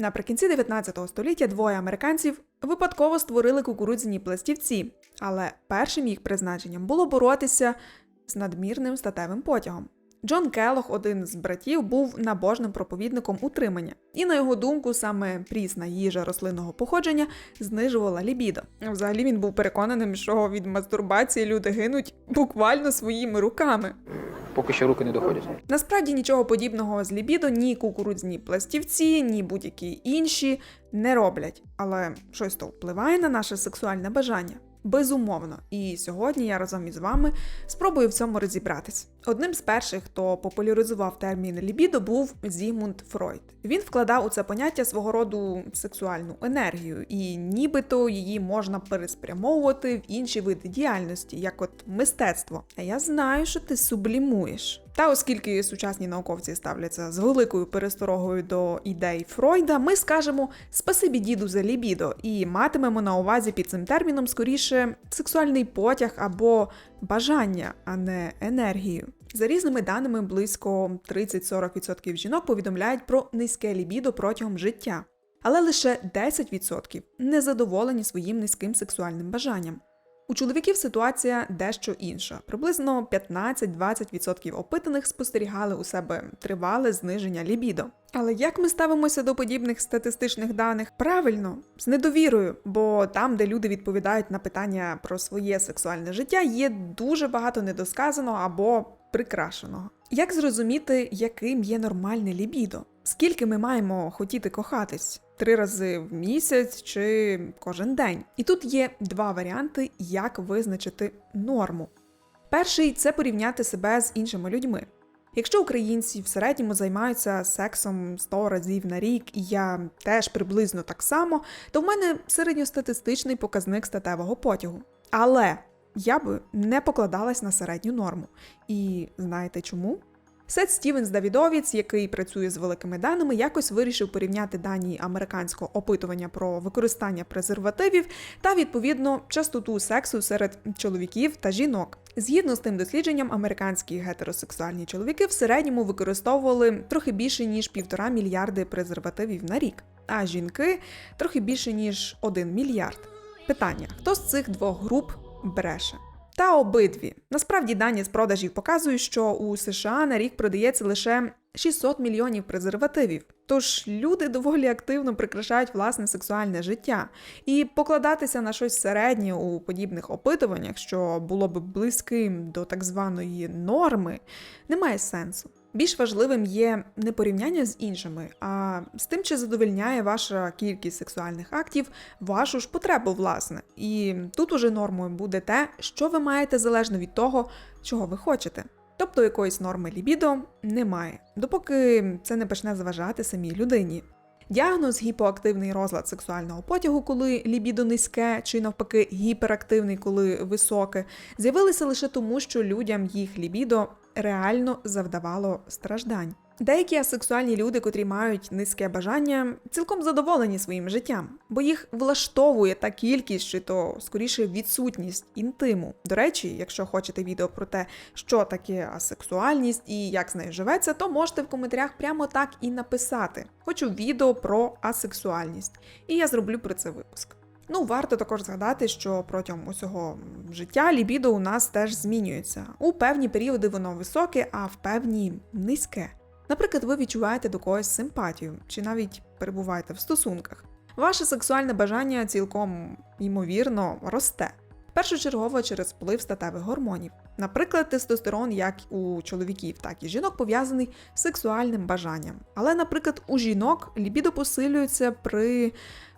Наприкінці 19 століття двоє американців випадково створили кукурудзяні пластівці, але першим їх призначенням було боротися з надмірним статевим потягом. Джон Келлог, один з братів, був набожним проповідником утримання, і на його думку, саме прісна їжа рослинного походження знижувала лібідо. Взагалі він був переконаним, що від мастурбації люди гинуть буквально своїми руками. Поки що руки не доходять. Насправді нічого подібного з лібідо ні кукурудзні пластівці, ні будь-які інші не роблять. Але щось то впливає на наше сексуальне бажання. Безумовно, і сьогодні я разом із вами спробую в цьому розібратись. Одним з перших, хто популяризував термін лібідо, був Зігмунд Фройд. Він вкладав у це поняття свого роду сексуальну енергію, і нібито її можна переспрямовувати в інші види діяльності, як от мистецтво. А я знаю, що ти сублімуєш. Та оскільки сучасні науковці ставляться з великою пересторогою до ідей Фройда, ми скажемо спасибі діду за лібідо і матимемо на увазі під цим терміном скоріше сексуальний потяг або бажання, а не енергію. За різними даними, близько 30-40% жінок повідомляють про низьке лібідо протягом життя, але лише 10% не задоволені своїм низьким сексуальним бажанням. У чоловіків ситуація дещо інша. Приблизно 15-20% опитаних спостерігали у себе тривале зниження лібідо. Але як ми ставимося до подібних статистичних даних? Правильно, з недовірою, бо там, де люди відповідають на питання про своє сексуальне життя, є дуже багато недосказаного або прикрашеного. Як зрозуміти, яким є нормальне лібідо? Скільки ми маємо хотіти кохатись? Три рази в місяць чи кожен день? І тут є два варіанти, як визначити норму. Перший це порівняти себе з іншими людьми. Якщо українці в середньому займаються сексом 100 разів на рік, і я теж приблизно так само, то в мене середньостатистичний показник статевого потягу. Але я би не покладалась на середню норму. І знаєте чому? Сет Стівенс Давідовіц, який працює з великими даними, якось вирішив порівняти дані американського опитування про використання презервативів та відповідно частоту сексу серед чоловіків та жінок. Згідно з тим дослідженням, американські гетеросексуальні чоловіки в середньому використовували трохи більше ніж півтора мільярди презервативів на рік, а жінки трохи більше ніж 1 мільярд. Питання: хто з цих двох груп бреше? Та обидві. Насправді дані з продажів показують, що у США на рік продається лише 600 мільйонів презервативів. Тож люди доволі активно прикрашають власне сексуальне життя, і покладатися на щось середнє у подібних опитуваннях, що було б близьким до так званої норми, немає сенсу. Більш важливим є не порівняння з іншими, а з тим, чи задовольняє ваша кількість сексуальних актів вашу ж потребу, власне. І тут уже нормою буде те, що ви маєте залежно від того, чого ви хочете. Тобто якоїсь норми лібідо немає, допоки це не почне заважати самій людині. Діагноз гіпоактивний розлад сексуального потягу, коли лібідо низьке, чи навпаки гіперактивний, коли високе, з'явилися лише тому, що людям їх лібідо реально завдавало страждань. Деякі асексуальні люди, котрі мають низьке бажання, цілком задоволені своїм життям, бо їх влаштовує та кількість, чи то скоріше відсутність інтиму. До речі, якщо хочете відео про те, що таке асексуальність і як з нею живеться, то можете в коментарях прямо так і написати. Хочу відео про асексуальність, і я зроблю про це випуск. Ну, варто також згадати, що протягом усього життя лібідо у нас теж змінюється. У певні періоди воно високе, а в певні низьке. Наприклад, ви відчуваєте до когось симпатію чи навіть перебуваєте в стосунках. Ваше сексуальне бажання цілком ймовірно росте. Першочергово через вплив статевих гормонів. Наприклад, тестостерон, як у чоловіків, так і жінок, пов'язаний з сексуальним бажанням. Але, наприклад, у жінок лібідо посилюється при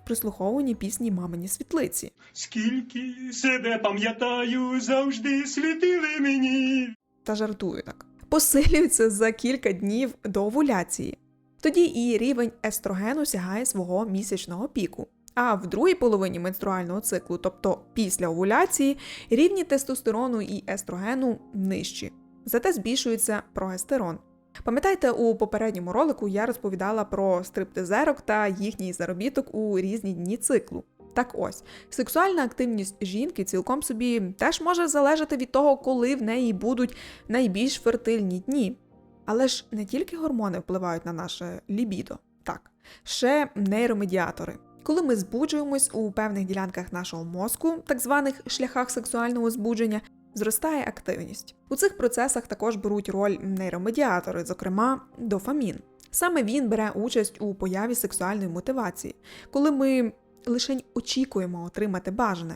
прислуховуванні пісні Мамині світлиці. Скільки себе пам'ятаю, завжди світили мені. та жартую так, посилюється за кілька днів до овуляції. Тоді і рівень естрогену сягає свого місячного піку. А в другій половині менструального циклу, тобто після овуляції, рівні тестостерону і естрогену нижчі. Зате збільшується прогестерон. Пам'ятаєте, у попередньому ролику я розповідала про стриптизерок та їхній заробіток у різні дні циклу. Так ось, сексуальна активність жінки цілком собі теж може залежати від того, коли в неї будуть найбільш фертильні дні. Але ж не тільки гормони впливають на наше лібідо. Так, ще нейромедіатори. Коли ми збуджуємось у певних ділянках нашого мозку, так званих шляхах сексуального збудження, зростає активність. У цих процесах також беруть роль нейромедіатори, зокрема дофамін. Саме він бере участь у появі сексуальної мотивації, коли ми лише очікуємо отримати бажане.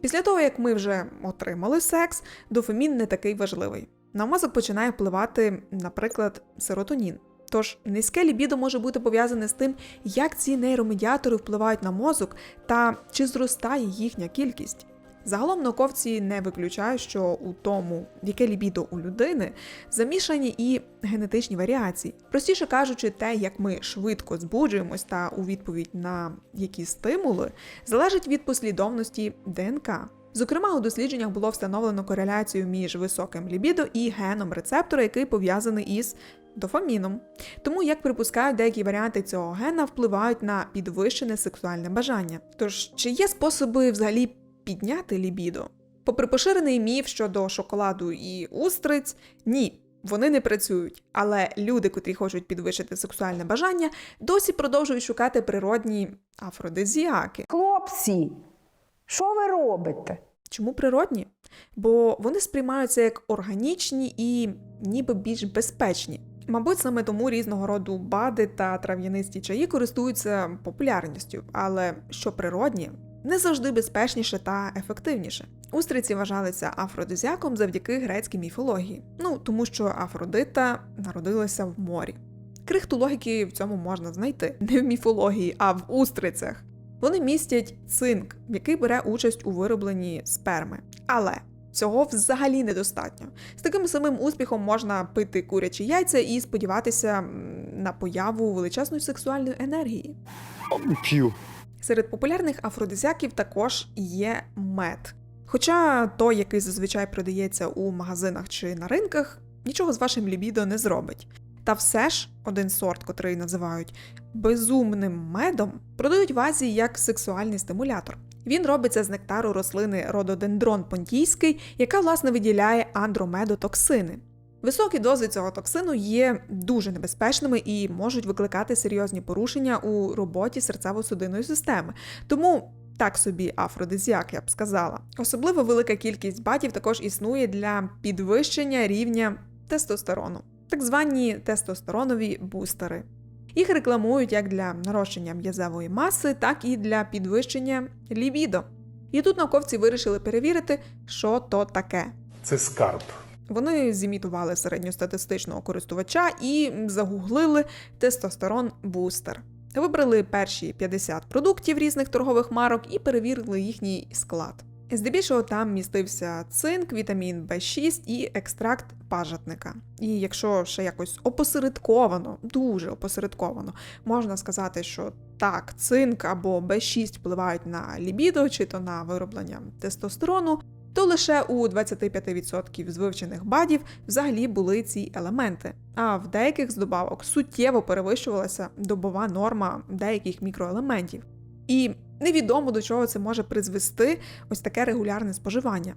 Після того, як ми вже отримали секс, дофамін не такий важливий. На мозок починає впливати, наприклад, серотонін. Тож низьке лібідо може бути пов'язане з тим, як ці нейромедіатори впливають на мозок та чи зростає їхня кількість. Загалом науковці не виключають, що у тому, яке лібідо у людини, замішані і генетичні варіації. Простіше кажучи, те, як ми швидко збуджуємось та у відповідь на які стимули, залежить від послідовності ДНК. Зокрема, у дослідженнях було встановлено кореляцію між високим лібідо і геном рецептора, який пов'язаний із дофаміном. Тому, як припускають, деякі варіанти цього гена впливають на підвищене сексуальне бажання. Тож, чи є способи взагалі підняти лібідо? Попри поширений міф щодо шоколаду і устриць, ні. Вони не працюють, але люди, котрі хочуть підвищити сексуальне бажання, досі продовжують шукати природні афродизіаки. Хлопці, що ви робите? Чому природні? Бо вони сприймаються як органічні і ніби більш безпечні. Мабуть, саме тому різного роду бади та трав'янисті чаї користуються популярністю, але що природні, не завжди безпечніше та ефективніше. Устриці вважалися афродизіаком завдяки грецькій міфології, ну тому що Афродита народилася в морі. Крихту логіки в цьому можна знайти не в міфології, а в устрицях. Вони містять цинк, який бере участь у виробленні сперми. Але цього взагалі недостатньо. З таким самим успіхом можна пити курячі яйця і сподіватися на появу величезної сексуальної енергії. П'ю. Серед популярних афродизіаків також є мед. Хоча той, який зазвичай продається у магазинах чи на ринках, нічого з вашим лібідо не зробить. Та все ж один сорт, котрий називають безумним медом, продають в Азії як сексуальний стимулятор. Він робиться з нектару рослини рододендрон понтійський, яка власне виділяє андромедотоксини. Високі дози цього токсину є дуже небезпечними і можуть викликати серйозні порушення у роботі серцево-судинної системи. Тому так собі афродизіак, я б сказала. Особливо велика кількість батів також існує для підвищення рівня тестостерону, так звані тестостеронові бустери. Їх рекламують як для нарощення м'язевої маси, так і для підвищення лібідо. І тут науковці вирішили перевірити, що то таке. Це скарб. Вони зімітували середньостатистичного користувача і загуглили тестостерон бустер. Вибрали перші 50 продуктів різних торгових марок і перевірили їхній склад. Здебільшого там містився цинк, вітамін В6 і екстракт пажитника. І якщо ще якось опосередковано, дуже опосередковано, можна сказати, що так, цинк або В6 впливають на лібідо чи то на вироблення тестостерону, то лише у 25% з вивчених бадів взагалі були ці елементи. А в деяких з добавок суттєво перевищувалася добова норма деяких мікроелементів. І невідомо до чого це може призвести ось таке регулярне споживання.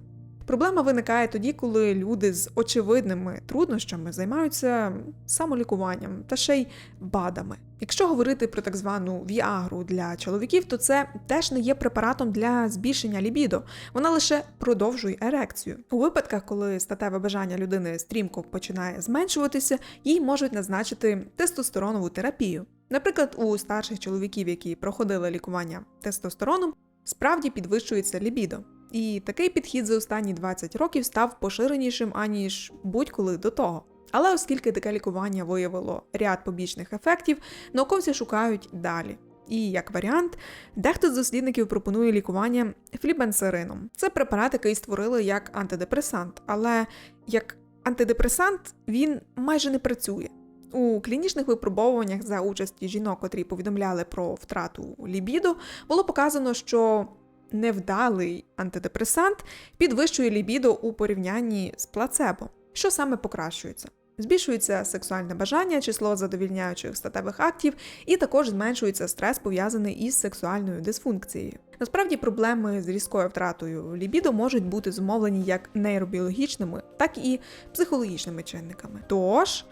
Проблема виникає тоді, коли люди з очевидними труднощами займаються самолікуванням та ще й БАДами. Якщо говорити про так звану віагру для чоловіків, то це теж не є препаратом для збільшення лібідо, вона лише продовжує ерекцію. У випадках, коли статеве бажання людини стрімко починає зменшуватися, їй можуть назначити тестостеронову терапію. Наприклад, у старших чоловіків, які проходили лікування тестостероном, справді підвищується лібідо. І такий підхід за останні 20 років став поширенішим аніж будь-коли до того. Але оскільки таке лікування виявило ряд побічних ефектів, науковці шукають далі. І як варіант, дехто з дослідників пропонує лікування флібенсерином. Це препарат, який створили як антидепресант, але як антидепресант він майже не працює. У клінічних випробовуваннях за участі жінок, котрі повідомляли про втрату лібіду, було показано, що невдалий антидепресант підвищує лібідо у порівнянні з плацебо. Що саме покращується? Збільшується сексуальне бажання, число задовільняючих статевих актів, і також зменшується стрес, пов'язаний із сексуальною дисфункцією. Насправді проблеми з різкою втратою лібідо можуть бути зумовлені як нейробіологічними, так і психологічними чинниками. Тож,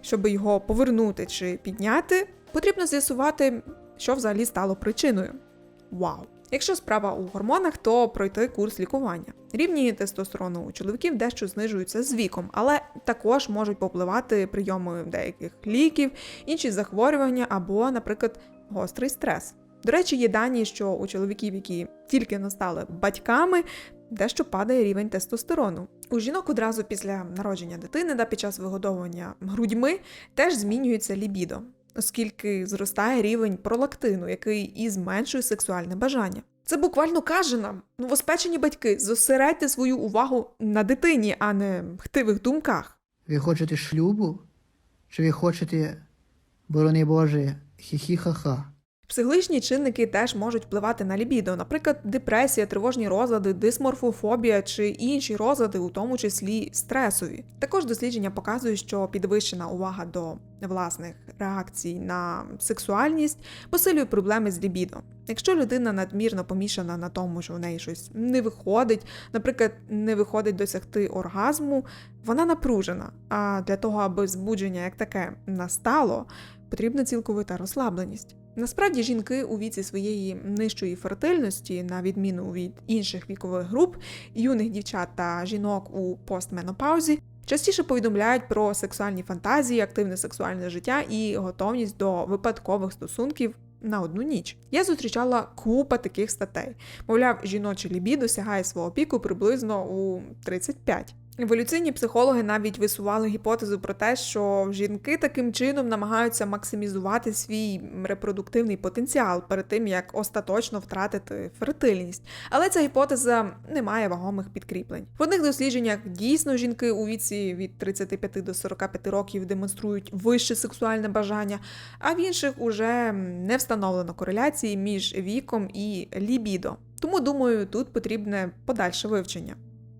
щоб його повернути чи підняти, Потрібно з'ясувати, що взагалі стало причиною. Вау! Якщо справа у гормонах, то пройти курс лікування. Рівні тестостерону у чоловіків дещо знижуються з віком, але також можуть попливати прийоми деяких ліків, інші захворювання або, наприклад, гострий стрес. До речі, є дані, що у чоловіків, які тільки не стали батьками, дещо падає рівень тестостерону. У жінок одразу після народження дитини та під час вигодовування грудьми теж змінюється лібідо, оскільки зростає рівень пролактину, який і зменшує сексуальне бажання. Це буквально каже нам, новоспечені батьки, зосередьте свою увагу на дитині, а не хтивих думках. Ви хочете шлюбу? Чи ви хочете, борони Боже, хі-хі-ха-ха? Психологічні чинники теж можуть впливати на лібідо, наприклад, депресія, тривожні розлади, дисморфофобія чи інші розлади, у тому числі стресові. Також дослідження показують, що підвищена увага до власних реакцій на сексуальність посилює проблеми з лібідо. Якщо людина надмірно помішана на тому, що в неї щось не виходить, наприклад, не виходить досягти оргазму, вона напружена. А для того, аби збудження як таке настало, потрібна цілковита розслабленість. Насправді жінки у віці своєї нижчої фертильності, на відміну від інших вікових груп, юних дівчат та жінок у постменопаузі, частіше повідомляють про сексуальні фантазії, активне сексуальне життя і готовність до випадкових стосунків на одну ніч. Я зустрічала купа таких статей. Мовляв, жіноче лібі досягає свого піку приблизно у 35. Еволюційні психологи навіть висували гіпотезу про те, що жінки таким чином намагаються максимізувати свій репродуктивний потенціал перед тим, як остаточно втратити фертильність. Але ця гіпотеза не має вагомих підкріплень. В одних дослідженнях дійсно жінки у віці від 35 до 45 років демонструють вище сексуальне бажання, а в інших уже не встановлено кореляції між віком і лібідо. Тому думаю, тут потрібне подальше вивчення.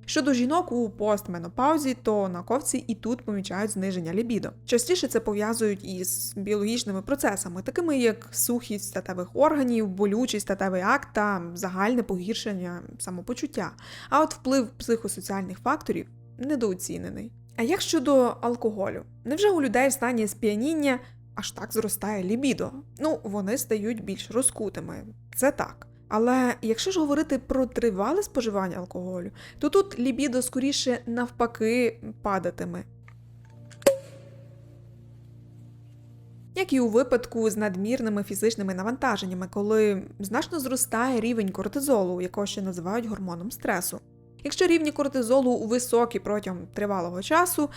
Щодо жінок у постменопаузі, то науковці і тут помічають зниження лібідо. Частіше це пов'язують із біологічними процесами, такими як сухість статевих органів, болючий статевий акт та загальне погіршення самопочуття. А от вплив психосоціальних факторів недооцінений. А як щодо алкоголю? Невже у людей в стані сп'яніння аж так зростає лібідо? Ну, вони стають більш розкутими. Це так. Але якщо ж говорити про тривале споживання алкоголю, то тут лібідо скоріше навпаки падатиме. Як і у випадку з надмірними фізичними навантаженнями, коли значно зростає рівень кортизолу, якого ще називають гормоном стресу. Якщо рівні кортизолу високі протягом тривалого часу,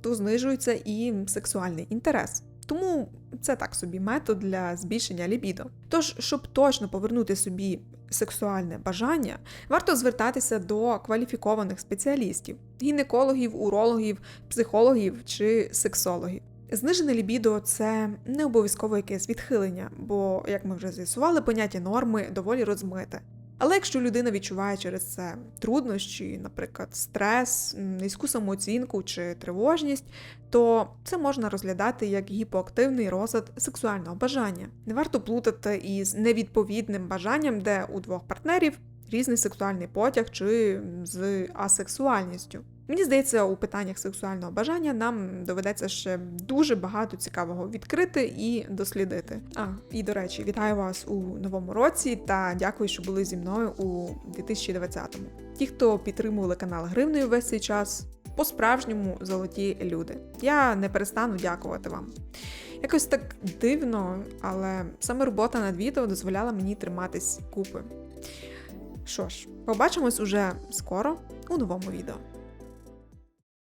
то знижується і сексуальний інтерес. Тому це так собі метод для збільшення лібідо. Тож, щоб точно повернути собі сексуальне бажання, варто звертатися до кваліфікованих спеціалістів гінекологів, урологів, психологів чи сексологів. Знижене лібідо це не обов'язково якесь відхилення, бо, як ми вже з'ясували, поняття норми доволі розмите. Але якщо людина відчуває через це труднощі, наприклад, стрес, низьку самооцінку чи тривожність, то це можна розглядати як гіпоактивний розлад сексуального бажання. Не варто плутати із невідповідним бажанням, де у двох партнерів різний сексуальний потяг чи з асексуальністю. Мені здається, у питаннях сексуального бажання нам доведеться ще дуже багато цікавого відкрити і дослідити. А і до речі, вітаю вас у новому році та дякую, що були зі мною у 2020-му. Ті, хто підтримували канал Гривною весь цей час, по-справжньому золоті люди. Я не перестану дякувати вам. Якось так дивно, але саме робота над відео дозволяла мені триматись купи. Що ж, побачимось уже скоро у новому відео.